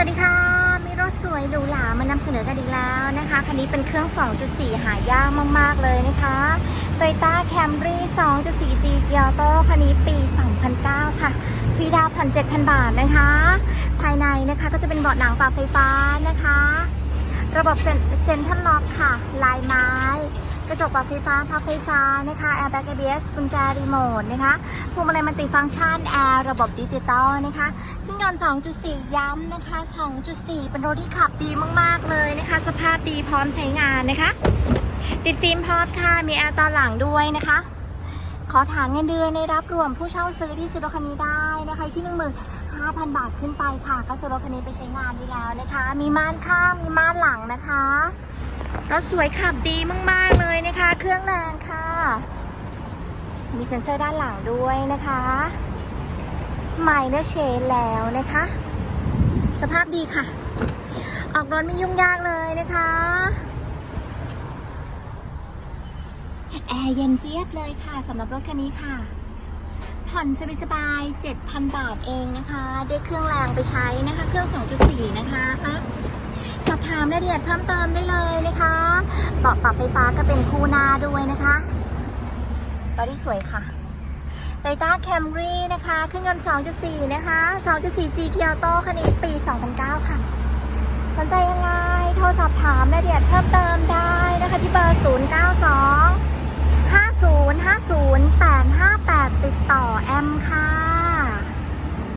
สวัสดีค่ะ มีรถสวยหรูหรามานำเสนอกันอีกแล้วนะคะ คันนี้เป็นเครื่อง 2.4 หายากมาก ๆ เลยนะคะ Toyota Camry 2.4G g i a t o คันนี้ปี 2009 ค่ะฟรีดาวผ่อน7,000 บาทนะคะ ภายในนะคะก็จะเป็นเบาะหนังปรับไฟฟ้านะคะ ระบบเซ็นเซ็นทรัลล็อกค่ะ ลายไม้ กระจกปรับไฟฟ้าพับไฟฟ้านะคะแอร์แบ็ก ABS กุญแจรีโมทนะคะพวงมาลัยมัลติฟังก์ชันแอร์ระบบดิจิตอลนะคะเครื่องยนต์ 2.4 ย้ำนะคะ 2.4 เป็นรถที่ขับดีมากๆเลยนะคะ สภาพดีพร้อมใช้งานนะคะ ติดฟิล์มพอดค่ะ มีแอร์ตอนหลังด้วยนะคะ ขอฐานเงินเดือนในรับรวมผู้เช่าซื้อที่ซื้อรถคันนี้ได้นะคะที่15,000 บาทขึ้นไปค่ะ ก็ซื้อรถคันนี้ไปใช้งานได้แล้วนะคะ มีม่านข้างมีม่านหลังนะคะรถสวยขับดีมาก ๆ นะคะ เครื่องแรงค่ะ มีเซ็นเซอร์ด้านหลังด้วยนะคะใหม่เนื้อเชนแล้วนะคะ สภาพดีค่ะ ออกรถไม่ยุ่งยากเลยนะคะแอร์เย็นเจี๊ยบเลยค่ะสำหรับรถคันนี้ค่ะ ผ่อนสบายๆ7,000 บาทเองนะคะ ได้เครื่องแรงไปใช้นะคะ เครื่อง 2.4 นะคะสอบถามรายละเอียดเพิ่มเติมได้เลยนะคะเบาะปรับไฟฟ้าก็เป็นคู่หน้าด้วยนะคะบอดี้สวยค่ะไตต้าแคมรีนะคะ เครื่องยนต์ 2.4 นะคะ 2.4 G Kia Auto คันนี้ปี 2009 ค่ะ สนใจยังไง โทรสอบถามรายละเอียดเพิ่มเติมได้นะคะที่เบอร์ 092